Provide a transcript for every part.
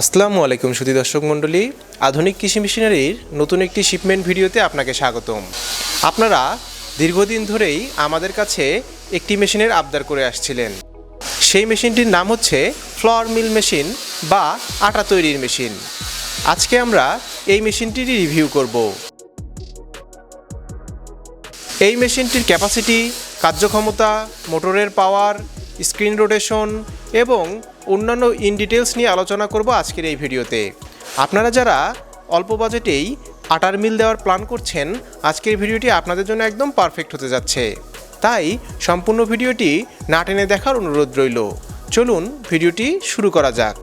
আসসালামু আলাইকুম সুধী দর্শক মণ্ডলী। আধুনিক কৃষি মেশিনারির নতুন একটি শিপমেন্ট ভিডিওতে আপনাকে স্বাগতম। আপনারা দীর্ঘদিন ধরেই আমাদের কাছে একটি মেশিনের আবদার করে আসছিলেন। সেই মেশিনটির নাম হচ্ছে ফ্লাওয়ার মিল মেশিন বা আটা তৈরির মেশিন। আজকে আমরা এই মেশিনটির রিভিউ করব। এই মেশিনটির ক্যাপাসিটি কার্যক্ষমতা মোটরের পাওয়ার স্ক্রিন রোটেশন এবং অন্যান্য ইন ডিটেলস নিয়ে আলোচনা করব আজকের এই ভিডিওতে। আপনারা যারা অল্প বাজেটেই আটার মিল দেওয়ার প্ল্যান করছেন, আজকের ভিডিওটি আপনাদের জন্য একদম পারফেক্ট হতে যাচ্ছে। তাই সম্পূর্ণ ভিডিওটি না টেনে দেখার অনুরোধ রইল। চলুন ভিডিওটি শুরু করা যাক।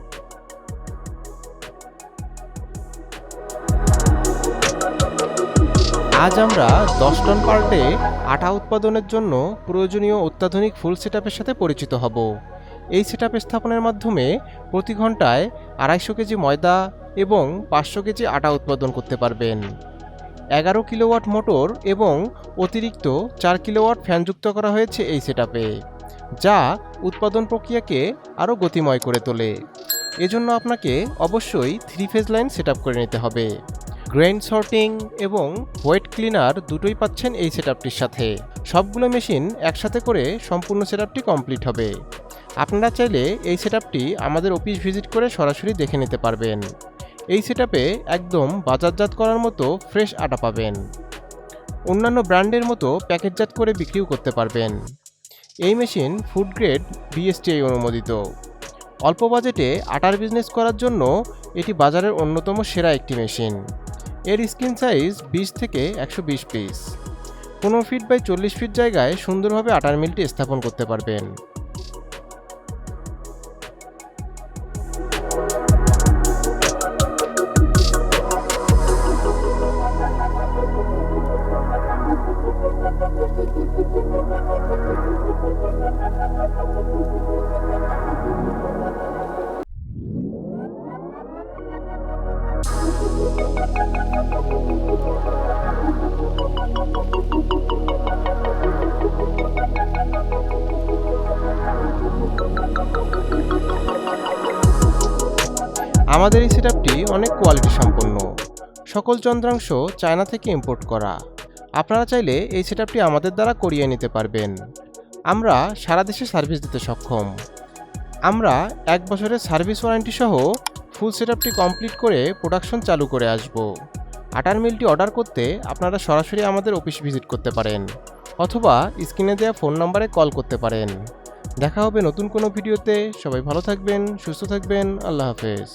আজ আমরা দশ টন পাল্টে আটা উৎপাদনের জন্য প্রয়োজনীয় অত্যাধুনিক ফুল সেটআপের সাথে পরিচিত হব। এই সেটআপ স্থাপনের মাধ্যমে প্রতি ঘন্টায় আড়াইশো কেজি ময়দা এবং পাঁচশো কেজি আটা উৎপাদন করতে পারবেন। এগারো কিলোওয়াট মোটর এবং অতিরিক্ত চার কিলোওয়াট ফ্যান যুক্ত করা হয়েছে এই সেটআপে, যা উৎপাদন প্রক্রিয়াকে আরও গতিময় করে তোলে। এজন্য আপনাকে অবশ্যই থ্রি ফেজ লাইন সেট করে নিতে হবে। গ্রেন সর্টিং এবং ওয়েট ক্লিনার দুটোই পাচ্ছেন এই সেটআপটির সাথে। সবগুলো মেশিন একসাথে করে সম্পূর্ণ সেটআপটি কমপ্লিট হবে। আপনারা চাইলে এই সেটআপটি আমাদের অফিস ভিজিট করে সরাসরি দেখে নিতে পারবেন। এই সেটআপে একদম বাজারজাত করার মতো ফ্রেশ আটা পাবেন। অন্যান্য ব্র্যান্ডের মতো প্যাকেটজাত করে বিক্রিও করতে পারবেন। এই মেশিন ফুড গ্রেড বিএসটিআই অনুমোদিত। অল্প বাজেটে আটার বিজনেস করার জন্য এটি বাজারের অন্যতম সেরা একটি মেশিন। এর স্ক্রিন সাইজ বিশ থেকে একশো বিশ পিস। পনেরো ফিট বাই চল্লিশ ফিট জায়গায় সুন্দরভাবে আটার মিলটি স্থাপন করতে পারবেন। আমাদের এই সেটআপটি অনেক কোয়ালিটি সম্পন্ন। সকল যন্ত্রাংশ চায়না থেকে ইম্পোর্ট করা। আপনারা চাইলে এই সেটআপটি আমাদের দ্বারা করিয়ে নিতে পারবেন। আমরা সারা দেশে সার্ভিস দিতে সক্ষম। আমরা এক বছরের সার্ভিস ওয়ারেন্টি সহ ফুল সেটআপটি কমপ্লিট করে প্রোডাকশন চালু করে আসব। আটার মিলটি অর্ডার করতে আপনারা সরাসরি আমাদের অফিস ভিজিট করতে পারেন, অথবা স্ক্রিনে দেওয়া ফোন নম্বরে কল করতে পারেন। দেখা হবে নতুন কোনো ভিডিওতে। সবাই ভালো থাকবেন, সুস্থ থাকবেন। আল্লাহ হাফেজ।